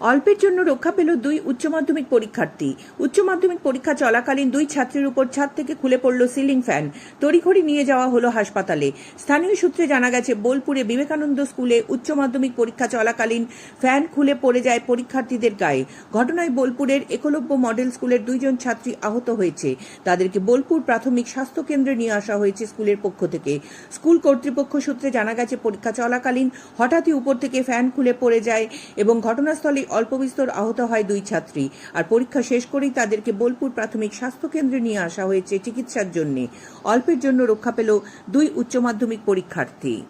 অল্পের জন্য রক্ষা পেল দুই উচ্চ মাধ্যমিক পরীক্ষার্থী। উচ্চ মাধ্যমিক পরীক্ষা চলাকালীন দুই ছাত্রের উপর ছাদ থেকে খুলে পড়ল সিলিং ফ্যান। তড়িঘড়ি নিয়ে যাওয়া হলো হাসপাতালে। স্থানীয় সূত্রে জানা গেছে, বোলপুরে বিবেকানন্দ স্কুলে উচ্চ মাধ্যমিক পরীক্ষা চলাকালীন ফ্যান খুলে পড়ে যায় পরীক্ষার্থীদের গায়ে। ঘটনায় বোলপুরের একলব্য মডেল স্কুলের দুইজন ছাত্রী আহত হয়েছে। তাদেরকে বোলপুর প্রাথমিক স্বাস্থ্য কেন্দ্রে নিয়ে আসা হয়েছে স্কুলের পক্ষ থেকে। স্কুল কর্তৃপক্ষ সূত্রে জানা গেছে, পরীক্ষা চলাকালীন হঠাৎই উপর থেকে ফ্যান খুলে পড়ে যায় এবং ঘটনাস্থলে অল্প বিস্তর আহত হয় দুই ছাত্রী। আর পরীক্ষা শেষ করেই তাদেরকে বোলপুর প্রাথমিক স্বাস্থ্য কেন্দ্রে নিয়ে আসা হয়েছে চিকিৎসার জন্য। অল্পের জন্য রক্ষা পেল দুই উচ্চ মাধ্যমিক পরীক্ষার্থী।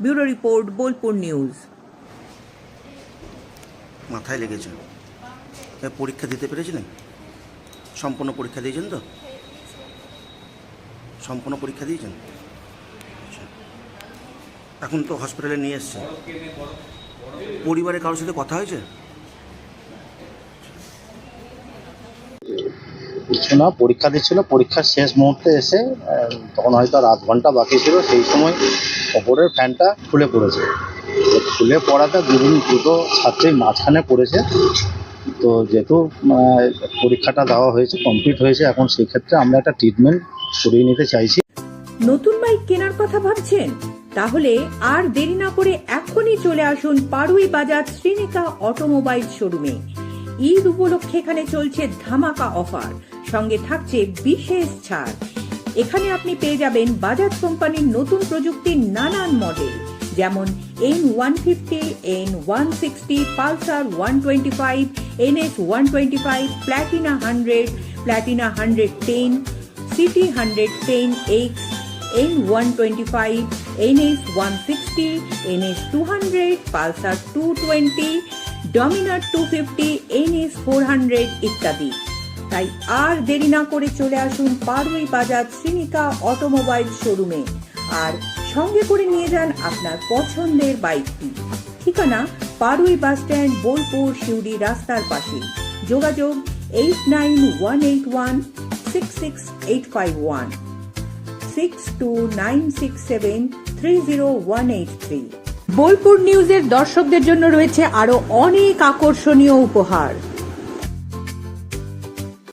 Bureau report, Bolpur news. মাথায় লেগেছে। পরীক্ষা দিতে পেরেছিলেন সম্পূর্ণ পরীক্ষা দিয়েছেন তো? সম্পূর্ণ পরীক্ষা দিয়েছেন? আচ্ছা। এখন তো হসপিটালে নিয়ে এসছে। পরিবারের কারোর সাথে কথা হয়েছে? কিছু না, পরীক্ষা দিচ্ছিল, পরীক্ষার শেষ মুহূর্তে এসে তখন হয়তো আর আধ ঘণ্টা বাকি ছিল, সেই সময় ওপরের ফ্যানটা খুলে পড়েছে। খুলে পড়াতে দুদিন দুটো ছাত্রী মাঝখানে পড়েছে। তো যেহেতু পরীক্ষাটা দেওয়া হয়েছে কমপ্লিট হয়েছে, এখন সেই ক্ষেত্রে আমরা একটা ট্রিটমেন্ট করিয়ে নিতে চাইছি। নতুন বাইক কেনার কথা ভাবছেন? তাহলে আর দেরি না করে এখনই চলে আসুন পাড়ুই বাজার শ্রীনিকা অটোমোবাইল শোরুমে। ঈদ উপলক্ষে এখানে চলছে ধামাকা অফার সঙ্গে থাকছে বিশেষ ছাড়। এখানে আপনি পেয়ে যাবেন বাজাজ কোম্পানির নতুন প্রযুক্তির নানান মডেল, যেমন N one fifty N one sixty Pulsar one twenty five NS one twenty five Platina hundred Platina hundred ten CT hundred ten X N one twenty five NS one sixty NS two hundred Pulsar two twenty Dominar two fifty NS four hundred ইত্যাদি। তাই আর দেরি না করে চলে আসুন পারুই বাজার Shrinika automobile শোরুমে। আর সঙ্গে করে নিয়ে যান আপনার পছন্দের বাইকটি। ঠিকানা পারুই বাস স্ট্যান্ড, বোলপুর শিউড়ি রাস্তার পাশে। যোগাযোগ eight nine one eight one six six eight five one. Six two nine six seven three zero one eight three. Bolpur নিউজের দর্শকদের জন্য রয়েছে আরও অনেক আকর্ষণীয় উপহার।